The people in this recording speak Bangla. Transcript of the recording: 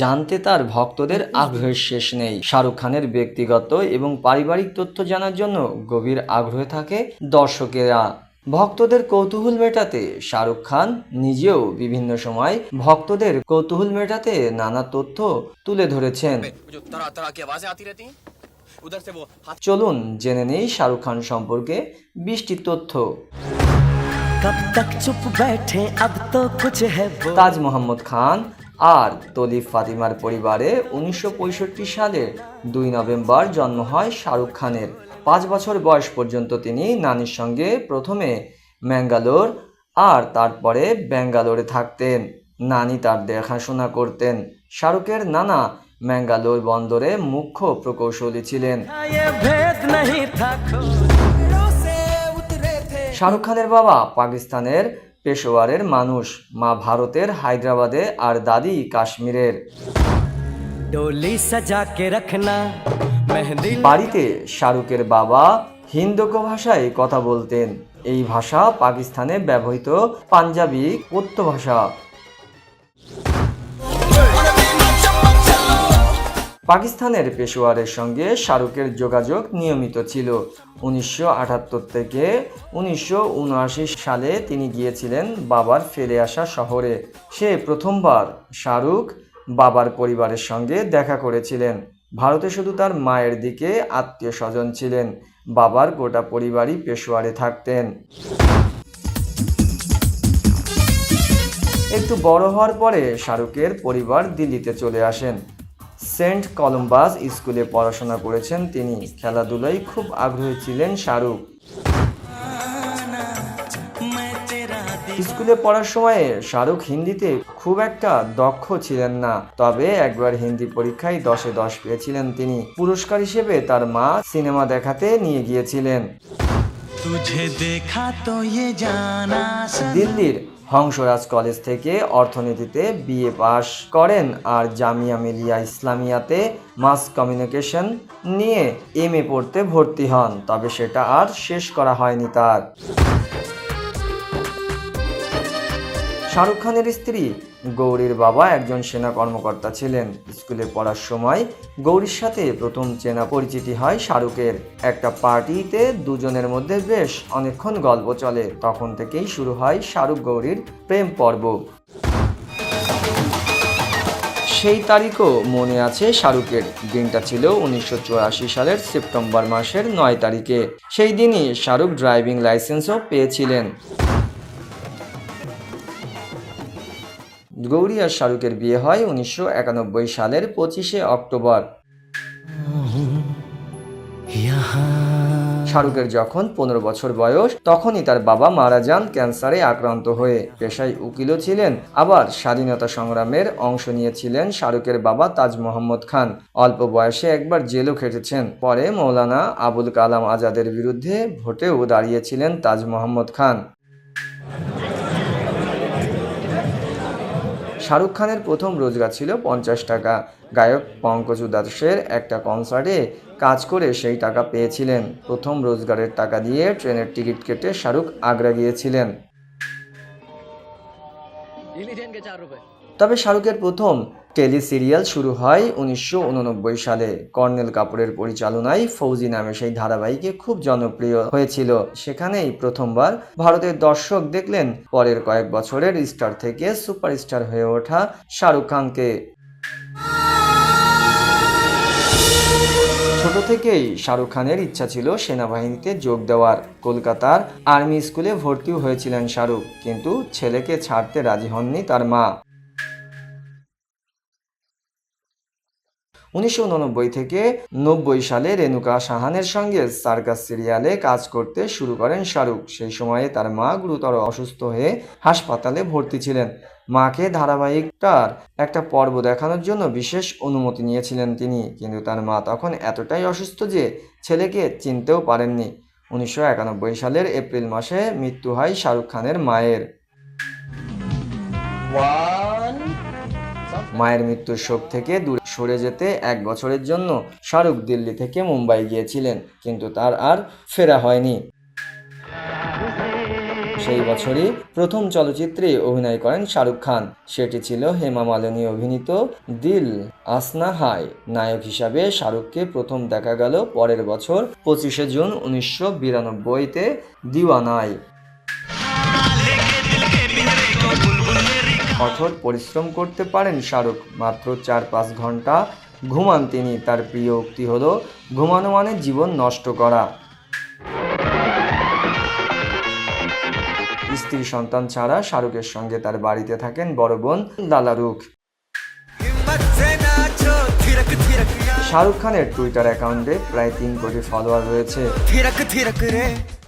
জানতে তার ভক্তদের আগ্রহের শেষ নেই। শাহরুখ খানের ব্যক্তিগত এবং পারিবারিক তথ্য জানার জন্য গভীর আগ্রহে থাকে দর্শকেরা। ভক্তদের কৌতূহল মেটাতে শাহরুখ খান নিজেও বিভিন্ন সময় ভক্তদের কৌতূহল মেটাতে নানা তথ্য তুলে ধরেছেন। চলুন জেনে নেই শাহরুখ খান সম্পর্কে বৃষ্টি তথ্য। তাজ মোহাম্মদ খান আর তলিফ ফাতিমার পরিবারে উনিশশো সালের দুই নভেম্বর জন্ম হয় শাহরুখ খানের। পাঁচ বছর বয়স পর্যন্ত তিনি নানির সঙ্গে প্রথমে ম্যাঙ্গালোর আর তারপরে ব্যাঙ্গালোরে থাকতেন। নানি তার দেখাশোনা করতেন। শাহরুখের নানা ম্যাঙ্গালোর বন্দরে মুখ্য প্রকৌশলী ছিলেন। শাহরুখ খানের বাবা পাকিস্তানের পেশোয়ারের মানুষ। মা ভারতের হায়দ্রাবাদে আর দাদি কাশ্মীরের। বাড়িতে শাহরুখের বাবা হিন্দু ভাষায় কথা বলতেন। এই ভাষা পাকিস্তানে ব্যবহৃত পাঞ্জাবি কথ্য ভাষা। পাকিস্তানের পেশোয়ারের সঙ্গে শাহরুখের যোগাযোগ নিয়মিত ছিল। উনিশশো আটাত্তর থেকে উনিশশো উনআশি সালে তিনি গিয়েছিলেন বাবার ফেলে আসা শহরে। সে প্রথমবার শাহরুখ বাবার পরিবারের সঙ্গে দেখা করেছিলেন। ভারতে শুধু তার মায়ের দিকে আত্মীয় স্বজন ছিলেন, বাবার গোটা পরিবারই পেশোয়ারে থাকতেন। একটু বড় হওয়ার পরে শাহরুখের পরিবার দিল্লিতে চলে আসেন। সেন্ট কলম্বাস স্কুলে পড়াশোনা করেছেন তিনি। খেলাধুলায় খুব আগ্রহী ছিলেন শাহরুখ। স্কুলে পড়ার সময়ে শাহরুখ হিন্দিতে খুব একটা দক্ষ ছিলেন না তবে একবার হিন্দি পরীক্ষায় দশে দশ পেয়েছিলেন তিনি। পুরস্কার হিসেবে তার মা সিনেমা দেখাতে নিয়ে গিয়েছিলেন। দিল্লির হংসরাজ কলেজ থেকে অর্থনীতিতে বিএ পাশ করেন আর জামিয়া মিলিয়া ইসলামিয়াতে মাস কমিউনিকেশন নিয়ে এম এ পড়তে ভর্তি হন, তবে সেটা আর শেষ করা হয়নি তার। শাহরুখ খানের স্ত্রী। গৌরীর বাবা একজন সেনা কর্মকর্তা ছিলেন। স্কুলে পড়ার সময় গৌরীর সাথে প্রথম চেনা পরিচিতি হয় শাহরুখের। একটা পার্টিতে দুজনের মধ্যে বেশ অনেকক্ষণ গল্প চলে। তখন থেকেই শুরু হয় শাহরুখ গৌরীর প্রেম পর্ব। সেই তারিখও মনে আছে শাহরুখের। দিনটা ছিল উনিশশো চুরাশি সালের সেপ্টেম্বর মাসের নয় তারিখে। সেই দিনই শাহরুখ ড্রাইভিং লাইসেন্সও পেয়েছিলেন। গৌরী আর শাহরুখের বিয়ে হয় উনিশশো একানব্বই সালের পঁচিশে অক্টোবর। শাহরুখের যখন পনেরো বছর বয়স, তখনই তার বাবা মারা যান ক্যান্সারে আক্রান্ত হয়ে। পেশায় উকিলও ছিলেন, আবার স্বাধীনতা সংগ্রামের অংশ নিয়েছিলেন শাহরুখের বাবা তাজ মোহাম্মদ খান। অল্প বয়সে একবার জেলও খেটেছেন। পরে মৌলানা আবুল কালাম আজাদের বিরুদ্ধে ভোটেও দাঁড়িয়েছিলেন তাজ মোহাম্মদ খান। শাহরুখ খানের প্রথম রোজগার ছিল পঞ্চাশ টাকা। গায়ক পঙ্কজ দাসের একটা কনসার্টে কাজ করে সেই টাকা পেয়েছিলেন। প্রথম রোজগারের টাকা দিয়ে ট্রেনের টিকিট কেটে শাহরুখ আগ্রা গিয়েছিলেন। তবে শাহরুখের প্রথম টেলি সিরিয়াল শুরু হয় উনিশশো উননব্বই সালে। কর্নেল কাপুরের পরিচালনায় ফৌজি নামে সেই ধারাবাহিকে খুব জনপ্রিয় হয়েছিল। সেখানেই প্রথমবার ভারতের দর্শক দেখলেন পরের কয়েক বছরের স্টার থেকে সুপারস্টার হয়ে ওঠা শাহরুখ খানকে। ছোট থেকেই শাহরুখ খানের ইচ্ছা ছিল সেনাবাহিনীতে যোগ দেওয়ার। কলকাতার আর্মি স্কুলে ভর্তিও হয়েছিলেন শাহরুখ, কিন্তু ছেলেকে ছাড়তে রাজি হননি তার মা। উনিশশো উননব্বই থেকে নব্বই সালে রেণুকা সাহানের সঙ্গে সার্কাস সিরিয়ালে কাজ করতে শুরু করেন শাহরুখ। সেই সময়ে তার মা গুরুতর অসুস্থ হয়ে হাসপাতালে ভর্তি ছিলেন। মাকে ধারাবাহিকটার একটা পর্ব দেখানোর জন্য বিশেষ অনুমতি নিয়েছিলেন তিনি কিন্তু তার মা তখন এতটাই অসুস্থ যে ছেলেকে চিনতেও পারেননি। উনিশশো একানব্বই সালের এপ্রিল মাসে মৃত্যু হয় শাহরুখ খানের মায়ের। মায়ের মৃত্যুর শোক থেকে দূরে সরে যেতে এক বছরের জন্য শাহরুখ দিল্লি থেকে মুম্বাই গিয়েছিলেন, কিন্তু তার আর ফেরা হয়নি। সেই বছরই প্রথম চলচ্চিত্রে অভিনয় করেন শাহরুখ খান। সেটি ছিল হেমা মালিনী অভিনীত দিল আসনা হাই নায়ক হিসাবে শাহরুখকে প্রথম দেখা গেল পরের বছর পঁচিশে জুন উনিশশো বিরানব্বইতে দিওয়ানায়। কঠোর পরিশ্রম করতে পারেন শাহরুখ। মাত্র চার পাঁচ ঘণ্টা ঘুমান তিনি। তার প্রিয় উক্তি হলো, ঘুমানো মানে জীবন নষ্ট করা। স্ত্রী সন্তান ছাড়া শাহরুখের সঙ্গে তার বাড়িতে থাকেন বড় বোন লালা রুখ। শাহরুখ খানের টুইটার অ্যাকাউন্টে প্রায় তিন কোটি ফলোয়ার রয়েছে।